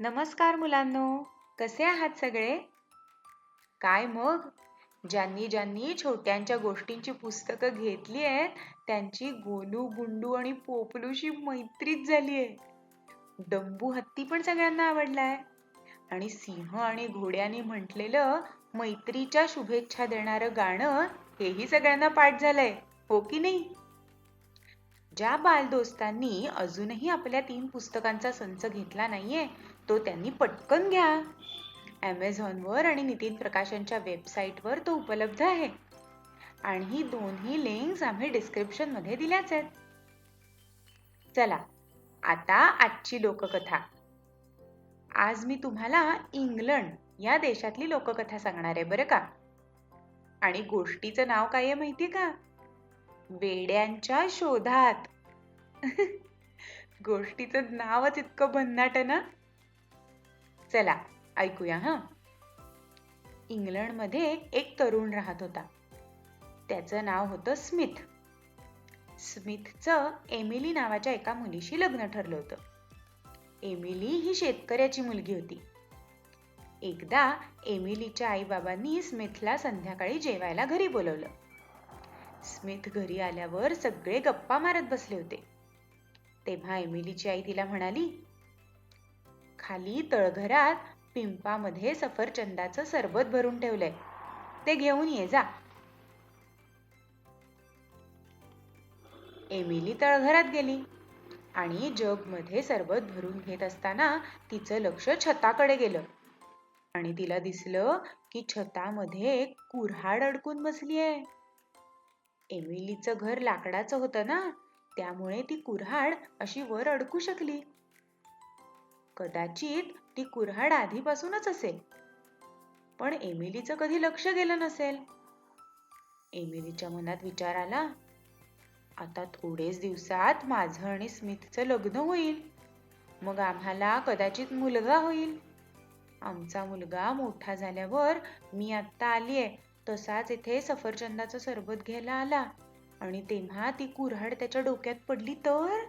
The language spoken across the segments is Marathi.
नमस्कार मुलांनो कसे आहात सगळे? काय मग? ज्यांनी ज्यांनी छोट्यांच्या गोष्टींची पुस्तकं घेतली आहेत त्यांची गोलू गुंडू आणि पोपलूशी मैत्रीच झाली आहे. डंबू हत्ती पण सगळ्यांना आवडलाय. आणि सिंह आणि घोड्याने म्हटलेलं मैत्रीच्या शुभेच्छा देणारं गाणं हेही सगळ्यांना पाठ झालंय हो की नाही? ज्या बालदोस्तांनी अजूनही आपल्या तीन पुस्तकांचा संच घेतला नाहीये तो त्यांनी पटकन घ्या. ॲमेझॉनवर आणि नितीन प्रकाशनच्या वेबसाईटवर तो उपलब्ध आहे. आणि ही दोन्ही लिंक्स आम्ही डिस्क्रिप्शनमध्ये दिल्याच आहेत. चला आता आजची लोककथा. आज मी तुम्हाला इंग्लंड या देशातली लोककथा सांगणार आहे बरं का? आणि गोष्टीचं नाव काय आहे माहितीये का? वेड्यांच्या शोधात. गोष्टीचं नावच इतकं भन्नाट आहे ना? चला ऐकूया हा. इंग्लंडमध्ये एक तरुण राहत होता. त्याचं नाव होतं स्मिथ. स्मिथचं एमिली नावाच्या एका मुलीशी लग्न ठरलं होतं. एमिली ही शेतकऱ्याची मुलगी होती. एकदा एमिलीच्या आईबाबांनी स्मिथला संध्याकाळी जेवायला घरी बोलवलं. स्मिथ घरी आल्यावर सगळे गप्पा मारत बसले होते. तेव्हा एमिलीची आई तिला म्हणाली खाली तळघरात पिंपामध्ये सफरचंदाचं सरबत भरून ठेवलंय. ते घेऊन ये जा. एमिली तळघरात गेली आणि जगमध्ये सरबत भरून घेत असताना तिचं लक्ष छताकडे गेलं. आणि तिला दिसलं की छतामध्ये कुऱ्हाड अडकून बसली आहे एमिलीचं घर लाकडाचं होतं ना त्यामुळे ती कुऱ्हाड अशी वर अडकू शकली. कदाचित ती कुऱ्हाड आधीपासूनच असेल. पण एमिलीचं कधी लक्ष गेलं नसेल? एमिलीच्या मनात विचार आला आता थोडेच दिवसात माझं आणि स्मिथचं लग्न होईल. मग आम्हाला कदाचित मुलगा होईल. आमचा मुलगा मोठा झाल्यावर मी आत्ता आलीये तसाच इथे सफरचंदाचं सरबत घ्यायला आला आणि तेव्हा ती कुऱ्हाड त्याच्या डोक्यात पडली तर?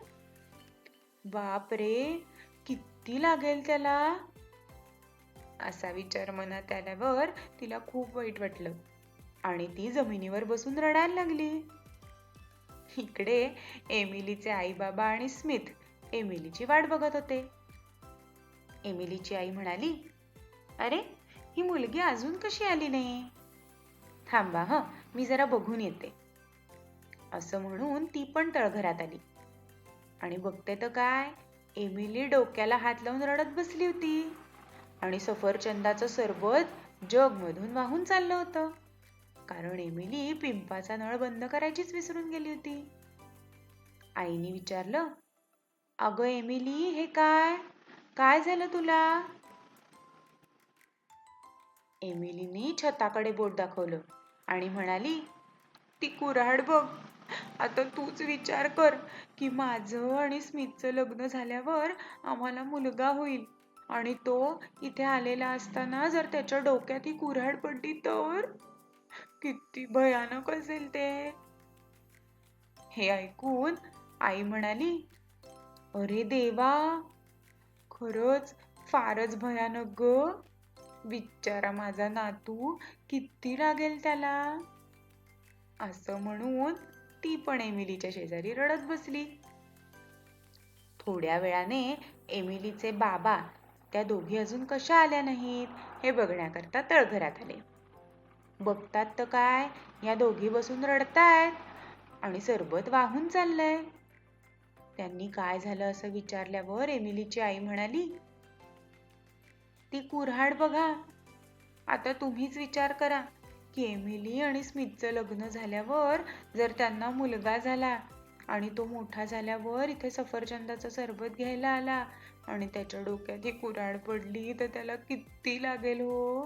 बाप रे किती लागेल त्याला? असा विचार मनात आल्यावर तिला खूप वाईट वाटलं. आणि ती जमिनीवर बसून रडायला लागली. इकडे एमिलीचे आई बाबा आणि स्मिथ एमिलीची वाट बघत होते. एमिलीची आई म्हणाली अरे ही मुलगी अजून कशी आली नाही? थांबा ह मी जरा बघून येते. असं म्हणून ती पण तळघरात आली. आणि बघते तर काय? एमिली डोक्याला हात लावून रडत बसली होती. आणि सफरचंदाचं सरबत जगमधून वाहून चाललं होतं. कारण एमिली पिंपाचा नळ बंद करायचीच विसरून गेली होती. आईने विचारलं अगं एमिली हे काय? काय झालं तुला? एमिलीने छताकडे बोट दाखवलं आणि म्हणाली ती कुऱ्हाड बघ आता तूच विचार कर की माझं आणि स्मितचं लग्न झाल्यावर आम्हाला मुलगा होईल. आणि तो इथे आलेला असताना जर त्याच्या डोक्यात ही कुऱ्हाड पडली तर किती भयानक असेल ते. हे ऐकून आई म्हणाली अरे देवा खरंच फारच भयानक ग. विचारा माझा नातू किती लागेल त्याला? असं म्हणून ती पण एमिलीच्या शेजारी रडत बसली. थोड्या वेळाने एमिलीचे बाबा त्या दोघी अजून कशा आल्या नाहीत हे बघण्याकरता तळघरात आले. बघतात तर काय या दोघी बसून रडतायत आणि सरबत वाहून चाललंय. त्यांनी काय झालं असं विचारल्यावर एमिलीची आई म्हणाली ती कुऱ्हाड बघा. आता तुम्हीच विचार करा. की एमिली आणि स्मिथचं लग्न झाल्यावर जर त्यांना मुलगा झाला आणि तो मोठा झाल्यावर इथे सफरचंदाचं सरबत घ्यायला आला आणि त्याच्या डोक्यात ही कुऱ्हाड पडली तर त्याला किती लागेल हो?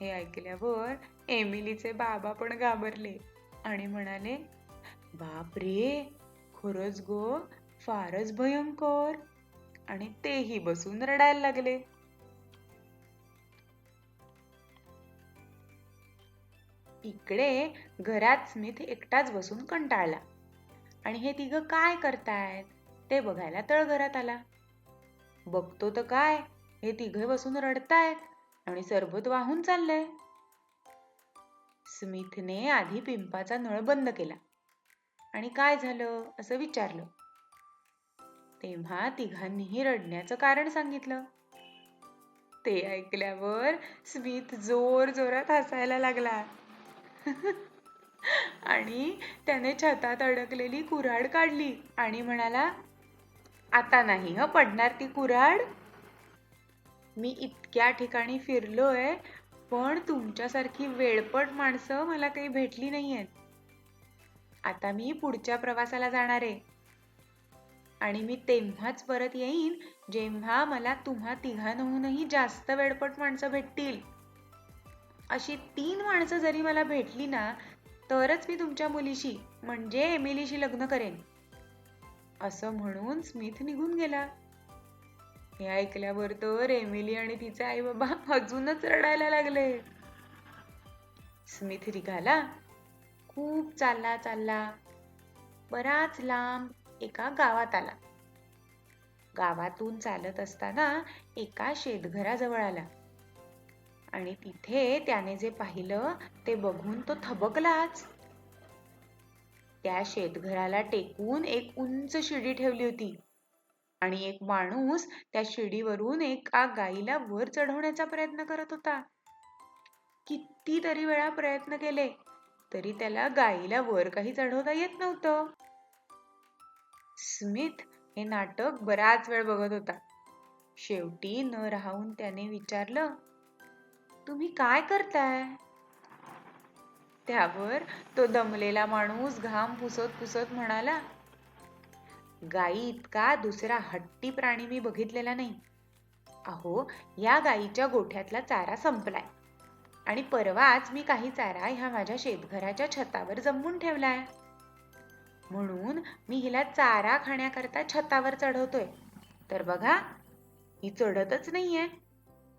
हे ऐकल्यावर एमिलीचे बाबा पण घाबरले आणि म्हणाले बाप रे खरंच गो फारच भयंकर. आणि तेही बसून रडायला लागले. इकडे घरात स्मिथ एकटाच बसून कंटाळला. आणि हे तिघं काय करतायत? ते बघायला तळघरात आला. बघतो तर काय? हे तिघे बसून रडतायत आणि सरबत वाहून चाललंय. स्मिथने आधी पिंपाचा नळ बंद केला. आणि काय झालं? असं विचारलं. तेव्हा तिघांनीही रडण्याचं कारण सांगितलं. ते ऐकल्यावर स्मिथ जोर जोरात हसायला लागला. आणि त्याने छतात अडकलेली कुऱ्हाड काढली आणि म्हणाला आता नाही ह पडणार ती कुऱ्हाड. मी इतक्या ठिकाणी फिरलोय पण तुमच्यासारखी वेळपट माणसं मला काही भेटली नाहीयेत. आता मी पुढच्या प्रवासाला जाणार आहे. आणि मी तेव्हाच परत येईन जेव्हा मला तुम्हा तिघांहूनही जास्त वेळपट माणसं भेटतील. अशी तीन माणसं जरी मला भेटली ना तरच मी तुमच्या मुलीशी म्हणजे एमिलीशी लग्न करेन. असं म्हणून स्मिथ निघून गेला. हे ऐकल्यावर तर एमिली आणि तिचे आई बाबा अजूनच रडायला लागले. स्मिथ निघाला. खूप चालला चालला. बराच लांब एका गावात आला. गावातून चालत असताना एका शेतघराजवळ आला. आणि तिथे त्याने जे पाहिलं ते बघून तो थबकलाच. त्या शेतघराला टेकून एक उंच शिडी ठेवली होती. आणि एक माणूस त्या शिडीवरून एका गाईला वर चढवण्याचा प्रयत्न करत होता. कितीतरी वेळा प्रयत्न केले तरी त्याला गाईला वर काही चढवता येत नव्हतं. स्मिथ हे नाटक बराच वेळ बघत होता. शेवटी न राहून त्याने विचारलं तुम्ही काय करताय? त्यावर तो दमलेला माणूस घाम पुसत पुसत म्हणाला गाई इतका दुसरा हट्टी प्राणी मी बघितलेला नाही. अहो या गाईच्या गोठ्यातला चारा संपलाय आणि परवाच मी काही चारा ह्या माझ्या शेतघराच्या छतावर जमवून ठेवलाय. म्हणून मी हिला चारा खाण्याकरता छतावर चढवतोय. तर बघा ही चढतच नाहीये.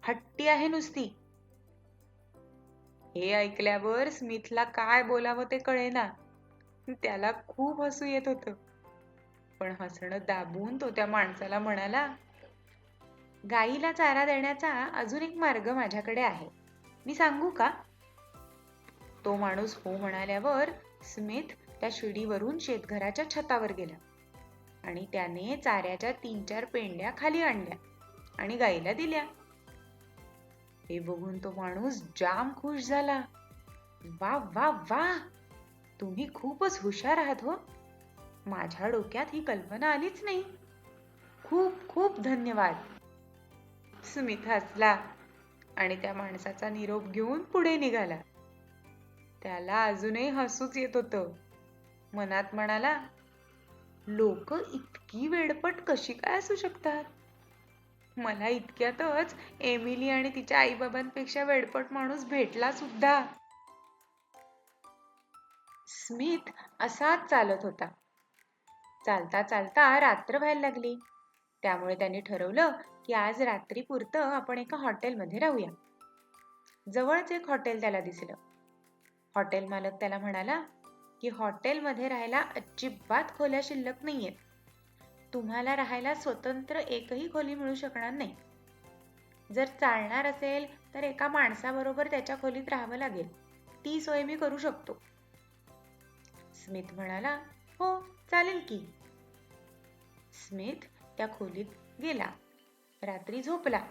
हट्टी आहे नुसती. हे ऐकल्यावर स्मिथला काय बोलावं ते कळेना. त्याला खूप हसू येत होतं. पण हसणं दाबून तो त्या माणसाला म्हणाला गाईला चारा देण्याचा अजून एक मार्ग माझ्याकडे आहे. मी सांगू का? तो माणूस हो म्हणाल्यावर स्मिथ त्या शिडीवरून शेतघराच्या छतावर गेला आणि त्याने चाऱ्याच्या तीन चार पेंड्या खाली आणल्या आणि गाईला दिल्या. हे बघून तो माणूस जाम खुश झाला. वा वा वा! तुम्ही खूपच हुशार आहात हो. माझ्या डोक्यात ही कल्पना आलीच नाही. खूप खूप धन्यवाद. सुमित हसला आणि त्या माणसाचा निरोप घेऊन पुढे निघाला. त्याला अजूनही हसूच येत होतं. मनात म्हणाला लोक इतकी वेडपट कशी काय असू शकतात? मला इतक्यातच एमिली आणि तिच्या आईबाबांपेक्षा वेडपट माणूस भेटला सुद्धा. स्मिथ असाच चालत होता. चालता चालता रात्र व्हायला लागली. त्यामुळे त्यांनी ठरवलं की आज रात्री पुरतं आपण एका हॉटेलमध्ये राहूया. जवळच एक हॉटेल त्याला दिसलं. हॉटेल मालक त्याला म्हणाला की हॉटेलमध्ये राहायला अजिबात खोल्या शिल्लक नाहीयेत. तुम्हाला राहायला स्वतंत्र एकही खोली मिळू शकणार नाही. जर चालणार असेल तर एका माणसाबरोबर त्याच्या खोलीत राहावं लागेल. ती सोय मी करू शकतो. स्मिथ म्हणाला हो चालेल की. स्मिथ त्या खोलीत गेला. रात्री झोपला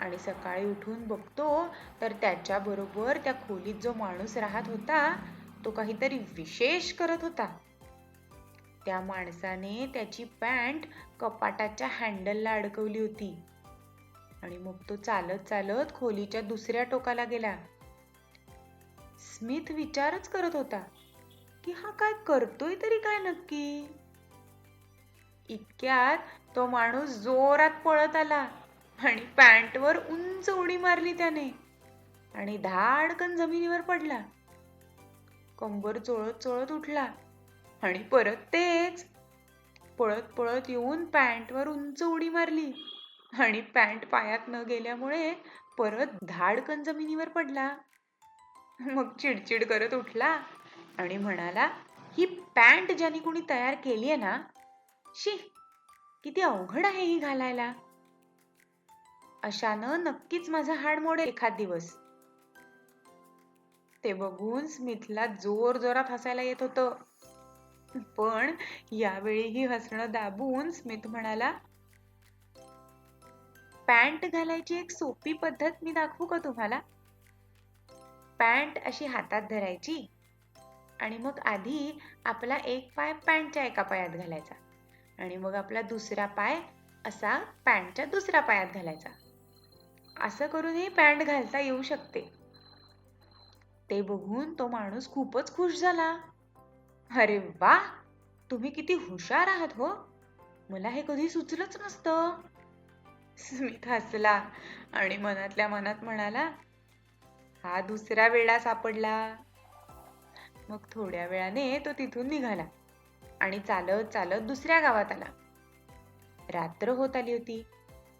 आणि सकाळी उठून बघतो तर त्याच्या बरोबर त्या खोलीत जो माणूस राहत होता तो काहीतरी विशेष करत होता. त्या माणसाने त्याची पॅन्ट कपाटाच्या हँडलला अडकवली होती. आणि मग तो चालत चालत खोलीच्या दुसऱ्या टोकाला गेला. स्मिथ विचारच करत होता की हा काय करतोय तरी काय नक्की? इतक्यात तो माणूस जोरात पळत आला आणि पॅन्टवर उंच उडी मारली त्याने आणि धाडकन जमिनीवर पडला. कंबर चोळत चोळत उठला. आणि परत तेच पळत पळत येऊन पॅन्टवर उंच उडी मारली. आणि पॅन्ट पायात न गेल्यामुळे परत धाडकन जमिनीवर पडला. मग चिडचिड करत उठला आणि म्हणाला ही पॅन्ट ज्याने कुणी तयार केली आहे ना शी किती अवघड आहे ही घालायला. अशानं नक्कीच माझा हाड मोडेल एखाद दिवस. ते बघून स्मिथला जोर जोरात हसायला येत होतं. पण यावेळीही हसणं दाबून स्मिथ म्हणाला पॅन्ट घालायची एक सोपी पद्धत मी दाखवू का तुम्हाला? पॅन्ट अशी हातात धरायची आणि मग आधी आपला एक पाय पॅन्टच्या एका पायात घालायचा आणि मग आपला दुसरा पाय असा पॅन्टच्या दुसऱ्या पायात घालायचा. असं करूनही पॅन्ट घालता येऊ शकते. ते बघून तो माणूस खूपच खुश झाला. अरे वा तुम्ही किती हुशार आहात हो. मला हे कधी सुचलंच नसतं. स्मित हसला आणि मनातल्या मनात म्हणाला हा दुसरा वेळा सापडला. मग थोड्या वेळाने तो तिथून निघाला आणि चालत चालत दुसऱ्या गावात आला. रात्र होत आली होती.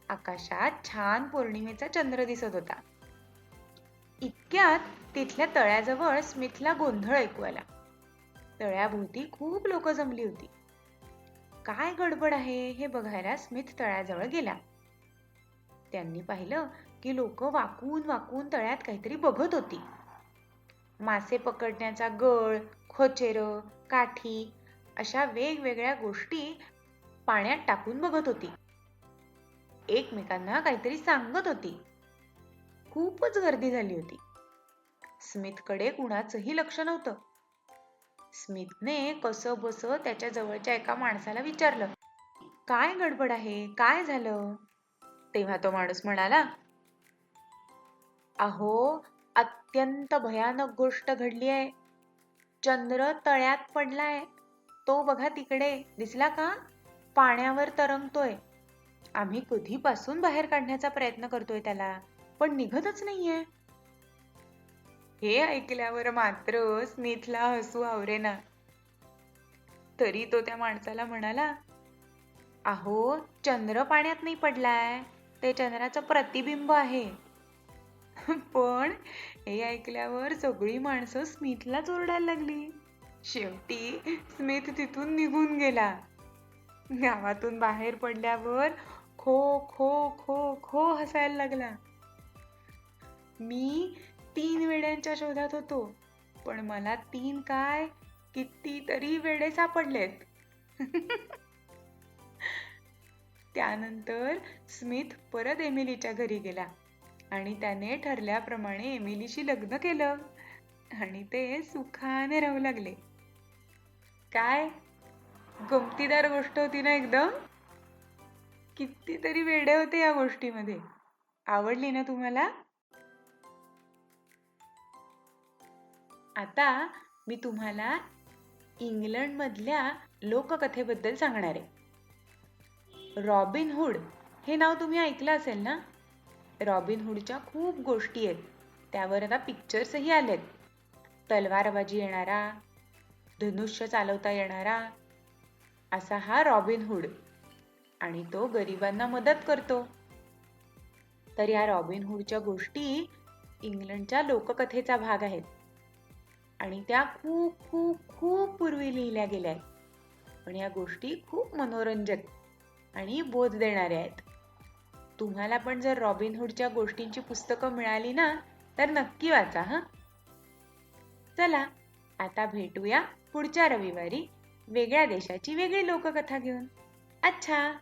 आकाशात छान पौर्णिमेचा चंद्र दिसत होता. इतक्यात तिथल्या तळ्याजवळ स्मिथला गोंधळ ऐकू आला. तळ्याभोवती खूप लोक जमली होती. काय गडबड आहे हे बघायला स्मिथ तळ्याजवळ गेला. त्यांनी पाहिलं की लोक वाकून वाकून तळ्यात काहीतरी बघत होती. मासे पकडण्याचा गळ खोचेर काठी अशा वेगवेगळ्या गोष्टी पाण्यात टाकून बघत होती. एकमेकांना काहीतरी सांगत होती. खूपच गर्दी झाली होती. स्मिथकडे कुणाचंही लक्ष नव्हतं. स्मिथने कसं बस त्याच्या जवळच्या एका माणसाला विचारलं काय गडबड आहे? काय झालं? तेव्हा तो माणूस म्हणाला अहो अत्यंत भयानक गोष्ट घडली आहे. चंद्र तळ्यात पडलाय. तो बघा तिकडे. दिसला का? पाण्यावर तरंगतोय. आम्ही कधीपासून बाहेर काढण्याचा प्रयत्न करतोय त्याला पण निघतच नाहीये. हे ऐकल्यावर मात्र स्मिथला हसू आवरेना. तरी तो त्या माणसाला म्हणाला अहो चंद्र पाण्यात नाही पडलाय. ते चंद्राचं प्रतिबिंब आहे. पण हे ऐकल्यावर सगळी माणसं स्मिथला ओरडायला लागली. शेवटी स्मिथ तिथून निघून गेला. गावातून बाहेर पडल्यावर खो खो खो खो हसायला लागला. मी तीन वेड्यांच्या शोधात होतो. पण मला तीन काय? कितीतरी वेडे सापडलेत. त्यानंतर स्मिथ परत एमिलीच्या घरी गेला आणि त्याने ठरल्याप्रमाणे एमिलीशी लग्न केलं आणि ते सुखाने राहू लागले. काय? गमतीदार गोष्ट होती ना एकदम? कितीतरी वेडे होते या गोष्टीमध्ये. आवडली ना तुम्हाला? आता मी तुम्हाला इंग्लंडमधल्या लोककथेबद्दल सांगणार आहे. रॉबिन हुड हे नाव तुम्ही ऐकलं असेल ना? रॉबिन हुडच्या खूप गोष्टी आहेत. त्यावर आता पिक्चर्सही आलेत. तलवारबाजी येणारा धनुष्य चालवता येणारा असा हा रॉबिन हुड. आणि तो गरिबांना मदत करतो. तर या रॉबिन हुडच्या गोष्टी इंग्लंडच्या लोककथेचा भाग आहेत. आणि त्या खूप खूप खूप पूर्वी लिहिल्या गेल्या आहेत. पण या गोष्टी खूप मनोरंजक आणि बोध देणाऱ्या आहेत. तुम्हाला पण जर रॉबिनहूडच्या गोष्टींची पुस्तकं मिळाली ना तर नक्की वाचा हां? चला आता भेटूया पुढच्या रविवारी वेगळ्या देशाची वेगळी लोककथा घेऊन. अच्छा!